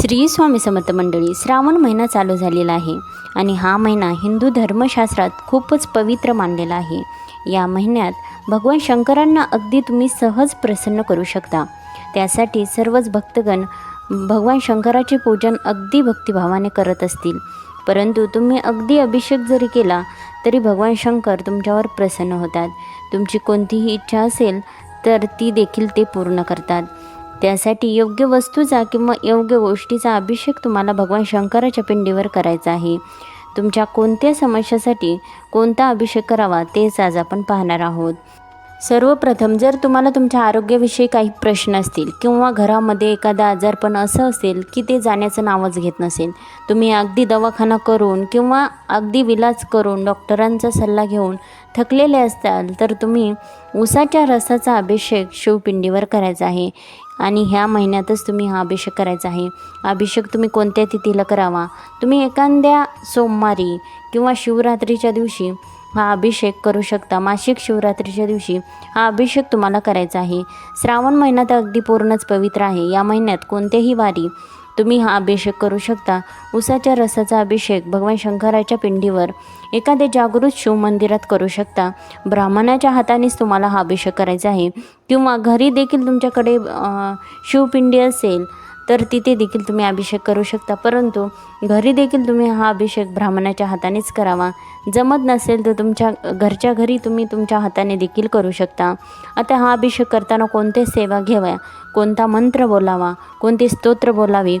श्री स्वामी समर्थ मंडळी श्रावण महिना चालू झालेला आहे आणि हा महिना हिंदू धर्मशास्त्रात खूपच पवित्र मानलेला आहे. या महिन्यात भगवान शंकरांना अगदी तुम्ही सहज प्रसन्न करू शकता. त्यासाठी सर्वच भक्तगण भगवान शंकराचे पूजन अगदी भक्तिभावाने करत असतील. परंतु तुम्ही अगदी अभिषेक जरी केला तरी भगवान शंकर तुमच्यावर प्रसन्न होतात. तुमची कोणतीही इच्छा असेल तर ती देखील ते पूर्ण करतात. त्यासाठी योग्य वस्तूचा किंवा योग्य गोष्टीचा अभिषेक तुम्हाला भगवान शंकराच्या पिंडीवर करायचा आहे. तुमच्या कोणत्या समस्यासाठी कोणता अभिषेक करावा तेच आज आपण पाहणार आहोत. सर्वप्रथम जर तुम्हाला तुमच्या आरोग्याविषयी काही प्रश्न असतील किंवा घरामध्ये एखादा आजारपण असं असेल की ते जाण्याचं नावच घेत नसेल तुम्ही अगदी दवाखाना करून किंवा अगदी विलाज करून डॉक्टरांचा सल्ला घेऊन थकलेले असताल तर तुम्ही उसाच्या रसाचा अभिषेक शिवपिंडीवर करायचा आहे. आणि ह्या महिन्यातच तुम्ही हा अभिषेक करायचा आहे. अभिषेक तुम्ही कोणत्या तिथीला करावा? तुम्ही एखाद्या सोमवारी किंवा शिवरात्रीच्या दिवशी हा अभिषेक करू शकता. मासिक शिवरात्रीच्या दिवशी हा अभिषेक तुम्हाला करायचा आहे. श्रावण महिना तर अगदी पूर्णच पवित्र आहे. या महिन्यात कोणत्याही वारी तुम्ही हा अभिषेक करू शकता. उसाच्या रसाचा अभिषेक भगवान शंकराच्या पिंडीवर एखाद्या जागृत शिवमंदिरात करू शकता. ब्राह्मणाच्या हातानेच तुम्हाला हा अभिषेक करायचा आहे. किंवा घरी देखील तुमच्याकडे शिवपिंडी असेल तर तिथे देखील तुम्ही अभिषेक करू शकता. परंतु घरी देखील तुम्ही हा अभिषेक ब्राह्मणाच्या हातानेच करावा. जमत नसेल तर तुमच्या घरच्या घरी तुम्ही तुमच्या हाताने देखील करू शकता. आता हा अभिषेक करताना कोणते सेवा घ्याव्या? कोणता मंत्र बोलावा? कोणते स्तोत्र बोलावे?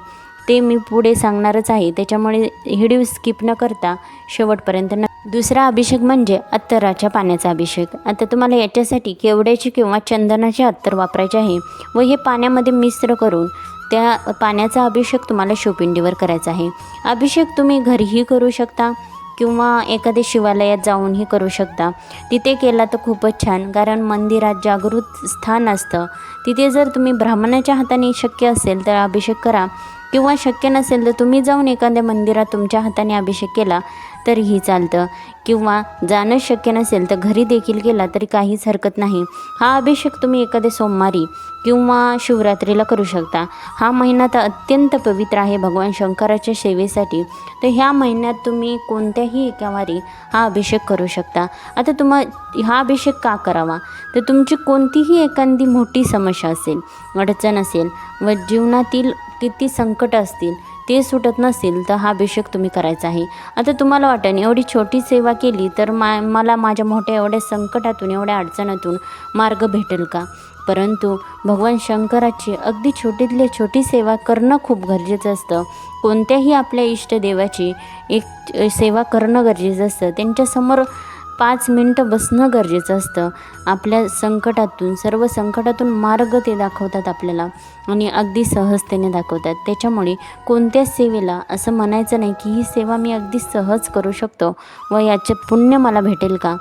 ते मी पुढे सांगणारच आहे. त्याच्यामुळे हिडीव स्किप न करता शेवटपर्यंत न दुसरा अभिषेक म्हणजे अत्तराच्या पाण्याचा अभिषेक. आता तुम्हाला याच्यासाठी केवड्याची किंवा चंदनाचे अत्तर वापरायचे आहे व हे पाण्यामध्ये मिश्र करून त्या पाण्याचा अभिषेक तुम्हाला शिवपिंडीवर करायचा आहे. अभिषेक तुम्ही घरीही करू शकता किंवा एखाद्या शिवालयात जाऊनही करू शकता. तिथे केला तर खूपच छान कारण मंदिरात जागृत स्थान असतं. तिथे जर तुम्ही ब्राह्मणाच्या हाताने शक्य असेल तर अभिषेक करा किंवा शक्य नसेल तर तुम्ही जाऊन एखाद्या मंदिरात तुमच्या हाताने अभिषेक केला तरीही चालतं. किंवा जाणं शक्य नसेल तर घरी देखील केला तरी काहीच हरकत नाही. हा अभिषेक तुम्ही एखाद्या सोमवारी किंवा शिवरात्रीला करू शकता. हा महिना तर अत्यंत पवित्र आहे भगवान शंकराच्या सेवेसाठी. तर ह्या महिन्यात तुम्ही कोणत्याही एका वारी हा अभिषेक करू शकता. आता तुम्हा हा अभिषेक का करावा? तर तुमची कोणतीही एखादी मोठी समस्या असेल अडचण असेल व जीवनातील किती संकट असतील ते सुटत नसेल तर हा अभिषेक तुम्ही करायचा आहे. आता तुम्हाला वाटेल एवढी छोटी सेवा केली तर मा मला माझ्या मोठ्या एवढ्या संकटातून एवढ्या अडचणातून मार्ग भेटेल का? परंतु भगवान शंकराची अगदी छोटीतली छोटी सेवा करणं खूप गरजेचं असतं. कोणत्याही आपल्या इष्टदेवाची एक सेवा करणं गरजेचं असतं. त्यांच्यासमोर पाच मिनटं बसणं गरजेचं असतं. आपल्या संकटातून सर्व संकटातून मार्ग ते दाखवतात आपल्याला आणि अगदी सहजतेने दाखवतात. त्याच्यामुळे कोणत्याच सेवेला असं म्हणायचं नाही की ही सेवा मी अगदी सहज करू शकतो व याचे पुण्य मला भेटेल का?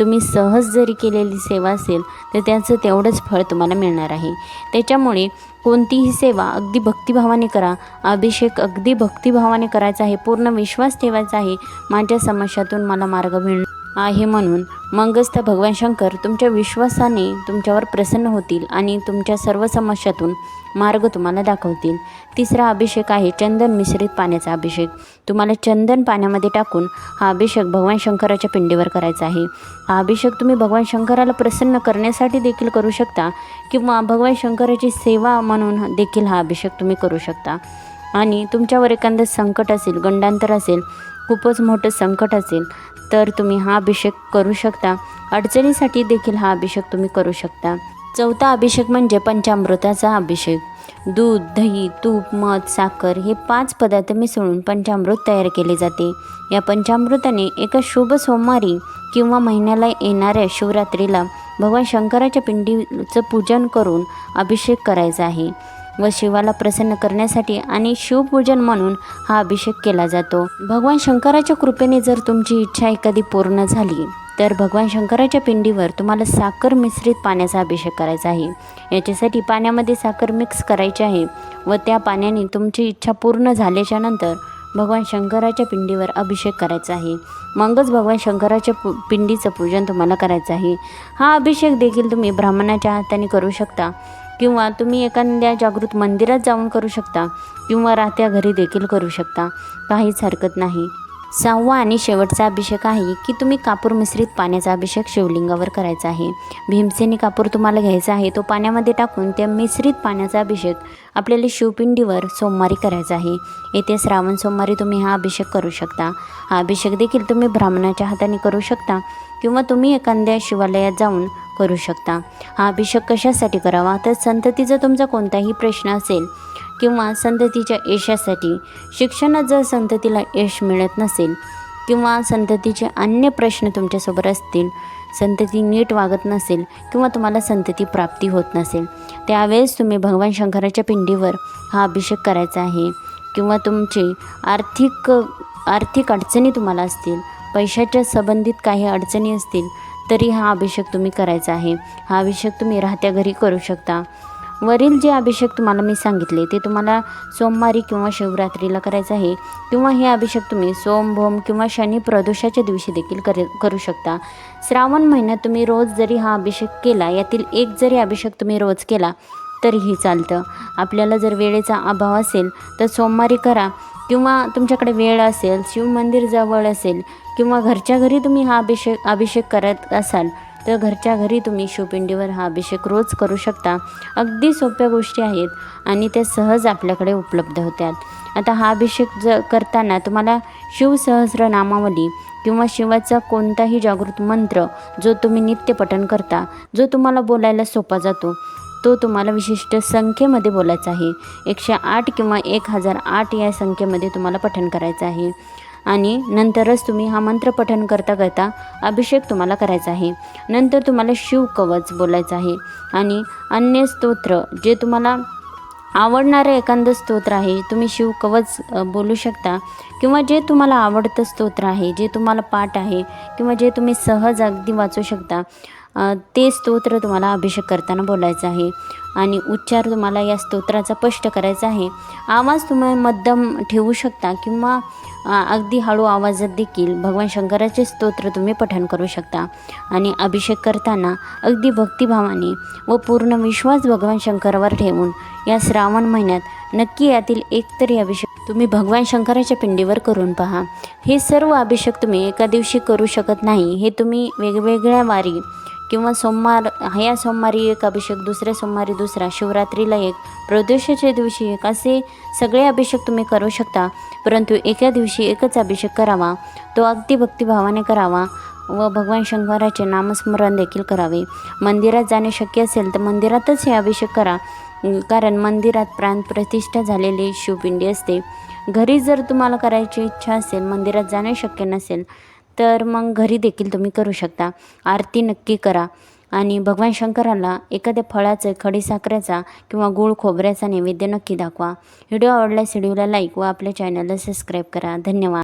तुम्ही सहज जरी केलेली सेवा असेल तर त्याचं तेवढंच फळ तुम्हाला मिळणार आहे. त्याच्यामुळे कोणतीही सेवा अगदी भक्तिभावाने करा. अभिषेक अगदी भक्तिभावाने करायचा आहे. पूर्ण विश्वास ठेवायचा आहे. माझ्या समस्यातून मला मार्ग मिळणार आहे म्हणून मगच तर भगवान शंकर तुमच्या विश्वासाने तुमच्यावर प्रसन्न होतील आणि तुमच्या सर्व समस्यातून मार्ग तुम्हाला दाखवतील. तिसरा अभिषेक आहे चंदन मिश्रित पाण्याचा अभिषेक. तुम्हाला चंदन पाण्यामध्ये टाकून हा अभिषेक भगवान शंकराच्या पिंडीवर करायचा आहे. हा अभिषेक तुम्ही भगवान शंकराला प्रसन्न करण्यासाठी देखील करू शकता किंवा भगवान शंकराची सेवा म्हणून देखील हा अभिषेक तुम्ही करू शकता. आणि तुमच्यावर एखादं संकट असेल गंडांतर असेल खूपच मोठं संकट असेल तर तुम्ही हा अभिषेक करू शकता. अडचणीसाठी देखील हा अभिषेक तुम्ही करू शकता. चौथा अभिषेक म्हणजे पंचामृताचा अभिषेक. दूध दही तूप मध साखर हे पाच पदार्थ मिसळून पंचामृत तयार केले जाते. या पंचामृताने एका शुभ सोमवारी किंवा महिन्याला येणाऱ्या शिवरात्रीला भगवान शंकराच्या पिंडीचं पूजन करून अभिषेक करायचा आहे. व शिवाला प्रसन्न करण्यासाठी आणि शिवपूजन म्हणून हा अभिषेक केला जातो. भगवान शंकराच्या कृपेने जर तुमची इच्छा एखादी पूर्ण झाली तर भगवान शंकराच्या पिंडीवर तुम्हाला साखर मिश्रित पाण्याचा अभिषेक करायचा आहे. याच्यासाठी पाण्यामध्ये साखर मिक्स करायची आहे व त्या पाण्याने तुमची इच्छा पूर्ण झाल्याच्यानंतर भगवान शंकराच्या पिंडीवर अभिषेक करायचा आहे. मगच भगवान शंकराच्या पु पिंडीचं पूजन तुम्हाला करायचं आहे. हा अभिषेक देखील तुम्ही ब्राह्मणाच्या हाताने करू शकता. किंवा तुम्ही एखाद्या जागृत मंदिरात जाऊन करू शकता किंवा राहत्या घरी देखील करू शकता. काहीच हरकत नाही. सहावा आणि शेवटचा अभिषेक आहे की तुम्ही कापूर मिश्रित पाण्याचा अभिषेक शिवलिंगावर करायचा आहे. भीमसेनी कापूर तुम्हाला घ्यायचा आहे तो पाण्यामध्ये टाकून त्या मिश्रित पाण्याचा अभिषेक आपल्याला शिवपिंडीवर सोमवारी करायचा आहे. येथे श्रावण सोमवारी तुम्ही हा अभिषेक करू शकता. हा अभिषेक देखील तुम्ही ब्राह्मणाच्या हाताने करू शकता. किंवा तुम्ही एखाद्या शिवालयात जाऊन करू शकता. हा अभिषेक कशासाठी करावा? तर संततीचा तुमचा कोणताही प्रश्न असेल किंवा संततीच्या यशासाठी शिक्षणात जर संततीला यश मिळत नसेल किंवा संततीचे अन्य प्रश्न तुमच्यासोबत असतील संतती नीट वागत नसेल किंवा तुम्हाला संतती प्राप्ती होत नसेल त्यावेळेस तुम्ही भगवान शंकराच्या पिंडीवर हा अभिषेक करायचा आहे. किंवा तुमचे आर्थिक आर्थिक अडचणी तुम्हाला असतील पैशाच्या संबंधित काही अडचणी असतील तरी हा अभिषेक तुम्ही करायचा आहे. हा अभिषेक तुम्ही राहत्या घरी करू शकता. वरील जे अभिषेक तुम्हाला मी सांगितले ते तुम्हाला सोमवारी किंवा शिवरात्रीला करायचं आहे किंवा हे अभिषेक तुम्ही सोम भोम किंवा शनी प्रदोषाच्या दिवशी देखील कर करू शकता. श्रावण महिन्यात तुम्ही रोज जरी हा अभिषेक केला यातील एक जरी अभिषेक तुम्ही रोज केला तरीही चालतं. आपल्याला जर वेळेचा अभाव असेल तर सोमवारी करा. किंवा तुमच्याकडे वेळ असेल शिवमंदिर जवळ असेल किंवा घरच्या घरी तुम्ही हा अभिषेक अभिषेक करत असाल तर घरच्या घरी तुम्ही शिवपिंडीवर हा अभिषेक रोज करू शकता. अगदी सोप्या गोष्टी आहेत आणि त्या सहज आपल्याकडे उपलब्ध होतात. आता हा अभिषेक ज करताना तुम्हाला शिवसहस्र नामावली किंवा शिवाचा कोणताही जागृत मंत्र जो तुम्ही नित्यपठन करता जो तुम्हाला बोलायला सोपा जातो तो तुम्हाला विशिष्ट संख्येमध्ये बोलायचा आहे. एकशे आठ किंवा एक हजार आठ या संख्येमध्ये तुम्हाला पठण करायचं आहे. आणि नंतरच तुम्ही हा मंत्र पठण करता करता अभिषेक तुम्हाला करायचा आहे. नंतर तुम्हाला शिवकवच बोलायचं आहे. आणि अन्य स्तोत्र जे तुम्हाला आवडणारं एखादं स्तोत्र आहे तुम्ही शिवकवच कवच बोलू शकता. किंवा जे तुम्हाला आवडतं स्तोत्र आहे जे तुम्हाला पाठ आहे किंवा जे तुम्ही सहज अगदी वाचू शकता ते स्तोत्र तुम्हाला अभिषेक करताना बोलायचं आहे. आणि उच्चार तुम्हाला या स्तोत्राचा स्पष्ट करायचा आहे. आवाज तुम्ही मध्यम ठेवू शकता किंवा अगदी हळू आवाजात देखील भगवान शंकराचे स्तोत्र तुम्ही पठण करू शकता. आणि अभिषेक करताना अगदी भक्तिभावाने व पूर्ण विश्वास भगवान शंकरावर ठेवून या श्रावण महिन्यात नक्की यातील एकतरी अभिषेक तुम्ही भगवान शंकराच्या पिंडीवर करून पहा. हे सर्व अभिषेक तुम्ही एका दिवशी करू शकत नाही. हे तुम्ही वेगवेगळ्या वारी किंवा सोमवार ह्या सोमवारी एक अभिषेक दुसऱ्या सोमवारी दुसरा शिवरात्रीला एक प्रदोषाच्या दिवशी एक असे सगळे अभिषेक तुम्ही करू शकता. परंतु एका दिवशी एकच अभिषेक करावा. तो अगदी भक्तिभावाने करावा व भगवान शंकराचे नामस्मरण देखील करावे. मंदिरात जाणे शक्य असेल तर मंदिरातच हे अभिषेक करा. कारण मंदिरात प्राणप्रतिष्ठा झालेली शिवपिंडी असते. घरी जर तुम्हाला करायची इच्छा असेल मंदिरात जाणे शक्य नसेल तर मग घरी देखील तुम्ही करू शकता. आरती नक्की करा. आणि भगवान शंकराला एखाद्या फळाचं खडीसाखरेचा किंवा गूळ खोबऱ्याचा नैवेद्य नक्की दाखवा. व्हिडिओ आवडल्यास व्हिडिओला लाईक व आपल्या चॅनलला सबस्क्राईब करा. धन्यवाद.